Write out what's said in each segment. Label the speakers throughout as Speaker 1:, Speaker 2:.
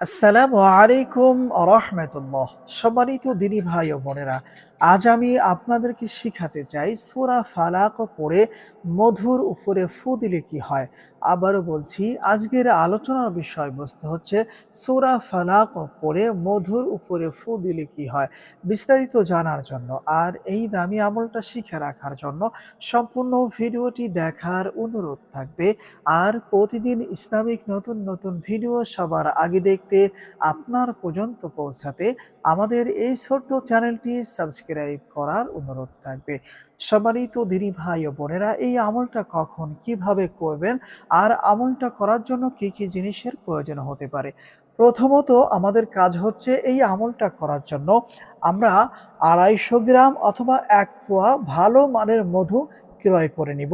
Speaker 1: আসসালামু আলাইকুম রহমতুল্লাহ। সম্মানিত দিনী ভাই ও বোনেরা আজ আমি আপনাদেরকে শিখাতে চাই, সোরা ফালাক পড়ে মধুর উপরে ফু দিলে কি হয়? আবারও বলছি, আজকের আলোচনার বিষয়বস্তু হচ্ছে, সোরা ফালাক পড়ে মধুর উপরে ফু দিলে কি হয়? বিস্তারিত জানার জন্য আর এই দামি আমলটা শিখে রাখার জন্য সম্পূর্ণ ভিডিওটি দেখার অনুরোধ থাকবে। আর প্রতিদিন ইসলামিক নতুন নতুন ভিডিও সবার আগে দেখতে আপনার পর্যন্ত পৌঁছাতে আমাদের এই ছোট্ট চ্যানেলটি সাবস্ক্রাইব করার অনুরোধ থাকবে। সম্মানিত দিদি ভাই ও বোনেরা, এই আমলটা কখন, কীভাবে করবেন আর আমলটা করার জন্য কি কি জিনিসের প্রয়োজন হতে পারে? প্রথমত আমাদের কাজ হচ্ছে এই আমলটা করার জন্য আমরা আড়াইশো গ্রাম অথবা এক পোয়া ভালো মানের মধু ক্রয় করে নিব।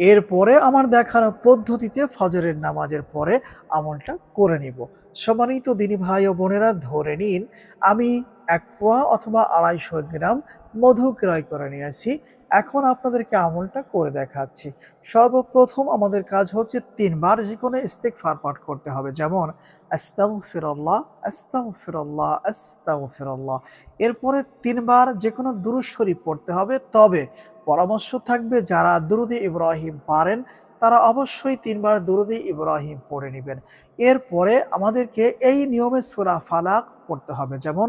Speaker 1: এরপরে আমার দেখানো পদ্ধতিতে ফজরের নামাজের পরে আমলটা করে নিব। সম্মানিত দিনী ভাই ও বোনেরা, ধরে নিন, আমি এক পোয়া অথবা আড়াইশো গ্রাম মধু ক্রয় করে নিয়েছি। এখন আপনাদেরকে আমলটা করে দেখাচ্ছি। সর্বপ্রথম আমাদের কাজ হচ্ছে তিনবার যে কোনো ইস্তেকফার পাঠ করতে হবে। যেমন আস্তাউ ফিরল্লাহ আস্তাউ ফিরল্লাহ আস্তাউ ফিরল্লাহ এরপরে তিনবার যে কোনো দুরুদ শরীফ পড়তে হবে। তবে পরামর্শ থাকবে, যারা দুরুদে ইব্রাহিম পারেন, তারা অবশ্যই তিনবার দুরুদে ইব্রাহিম পড়ে নেবেন। এরপরে আমাদেরকে এই নিয়মে সুরা ফালাক পড়তে হবে। যেমন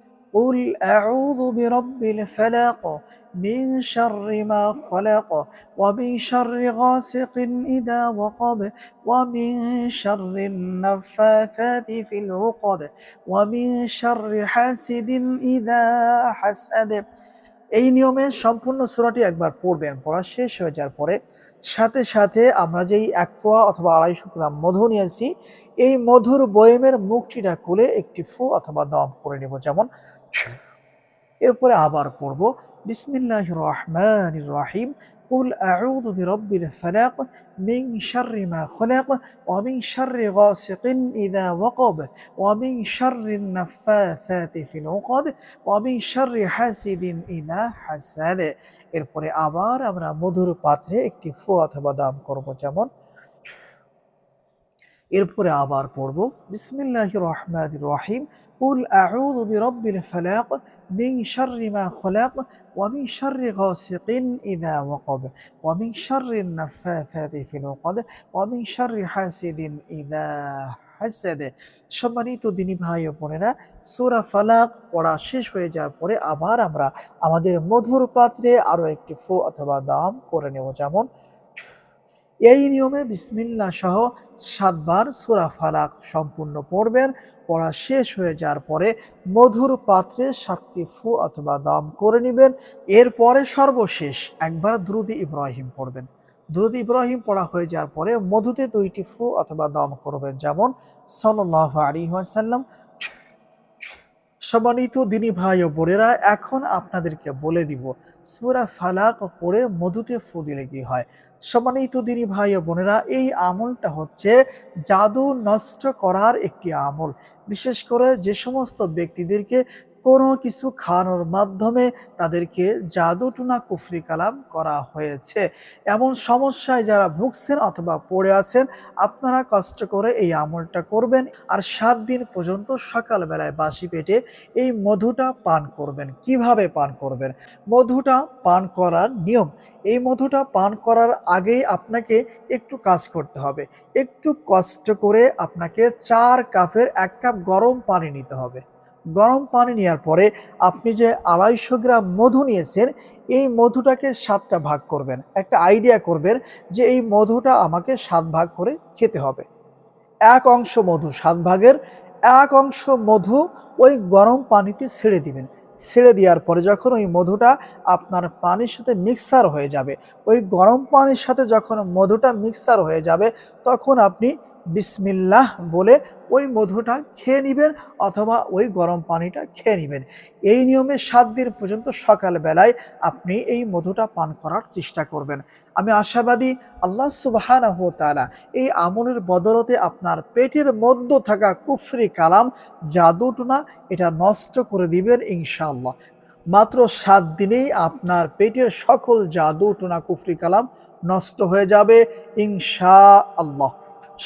Speaker 1: قل أعوذ برب الفلق من شر ما خلق ومن شر غاسق إذا وقب ومن شر النفاثات في العقد ومن شر حاسد إذا حسد এই নিয়মে সম্পূর্ণ সূরাটি একবার পড়বেন পড়া শেষ হয়ে যাওয়ার পরে সাথে সাথে আমরা যেই এক পোয়া অথবা আড়াইশো গ্রাম মধু নিয়েছি এই মধুর বয়েমের মুখটিটা খুলে একটি ফু অথবা দম করে নেব যেমন এরপরে আবার পড়ব বিসমিল্লাহ রহমান রহিম قل أعوذ برب الفلق من شر ما خلق ومن شر غاسق إذا وقب ومن شر النفاثات في العقد ومن شر حاسد إذا حسد এরপরে আবার আমরা মধুর পাত্রে একটি ফু অথবা দাম করব যেমন এরপরে আবার পড়ব। বিসমিল্লাহ রহমান রহিম। উল আউযু বিরব্বিল ফালাক মিন শাররি মা খলাক ওয়া মিন শাররি গাসিকিন ইযা ওয়াকাব। ওয়া মিন শাররি নাফাসাতি ফিল উকদ ওয়া মিন হাসিদিন ইযা সম্মানিত দিনী ভাই ও বোনেরা, সোরা ফালাক পড়া শেষ হয়ে যাওয়ার পরে আবার আমরা আমাদের মধুর পাত্রে আরও একটি ফো অথবা দাম করে নেব। যেমন এই নিয়মে বিসমিল্লাহ সহ সাতবার সুরা ফালাক সম্পূর্ণ পড়বেন। পড়া শেষ হয়ে যাওয়ার পরে মধুর পাত্রে সাতটি ফু অথবা দম করে নেবেন। এরপরে সর্বশেষ একবার দ্রুদি ইব্রাহিম পড়বেন। দ্রুদ ইব্রাহিম পড়া হয়ে যাওয়ার পরে মধুতে দুইটি ফু অথবা দম করবেন। যেমন সাল্লাহ আলী ওয়াসাল্লাম সম্মানিত দিনী ভাই ও বোনেরা, এখন আপনাদেরকে বলে দিব, সুরা ফালাক পড়ে মধুতে ফু দিলে কি হয়। সম্মানিত দিনী ভাই ও বোনেরা, এই আমলটা হচ্ছে জাদু নষ্ট করার একটি আমল। বিশেষ করে যে সমস্ত ব্যক্তিদেরকে কোনো কিছু খাওয়ানোর মাধ্যমে তাদেরকে জাদুটুনা কুফরি কালাম করা হয়েছে। এমন সমস্যায় যারা ভুগছেন অথবা পড়ে আছেন, আপনারা কষ্ট করে এই আমলটা করবেন আর সাত দিন পর্যন্ত সকালবেলায় বাসি পেটে এই মধুটা পান করবেন। কীভাবে পান করবেন? মধুটা পান করার নিয়ম। এই মধুটা পান করার আগেই আপনাকে একটু কাজ করতে হবে। একটু কষ্ট করে আপনাকে চার কাপের এক কাপ গরম পানি নিতে হবে। গরম পানি নেওয়ার পরে আপনি যে আড়াইশো গ্রাম মধু নিয়েছেন, এই মধুটাকে সাতটা ভাগ করবেন। একটা আইডিয়া করবেন যে এই মধুটা আমাকে সাত ভাগ করে খেতে হবে। এক অংশ মধু সাত ভাগের, এক অংশ মধু ওই গরম পানিতে ছেড়ে দিবেন। ছেড়ে দেওয়ার পরে যখন ওই মধুটা আপনার পানির সাথে মিক্সার হয়ে যাবে, ওই গরম পানির সাথে যখন মধুটা মিক্সার হয়ে যাবে, তখন আপনি বিসমিল্লাহ বলে ওই মধুটা খেয়ে নেবেন অথবা ওই গরম পানিটা খেয়ে নেবেন। এই নিয়মে সাত দিন পর্যন্ত সকালবেলায় আপনি এই মধুটা পান করার চেষ্টা করবেন। আমি আশাবাদী আল্লাহ তাআলা এই আমলের বদলতে আপনার পেটের মধ্যে থাকা কুফরি কালাম, জাদুটনা এটা নষ্ট করে দিবেন ইনশাআল্লাহ। মাত্র সাত দিনেই আপনার পেটের সকল জাদু টোনা কুফরি কালাম নষ্ট হয়ে যাবে ইনশা আল্লাহ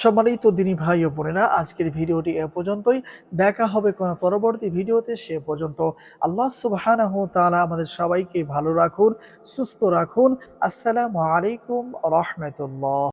Speaker 1: সম্মানিত দিনী ভাই ও বোনেরা, আজকের ভিডিওটি এ পর্যন্তই। দেখা হবে কোনো পরবর্তী ভিডিওতে, সে পর্যন্ত আল্লাহ সুবাহ আমাদের সবাইকে ভালো রাখুন, সুস্থ রাখুন। আসসালামু আলাইকুম রহমতুল্লাহ।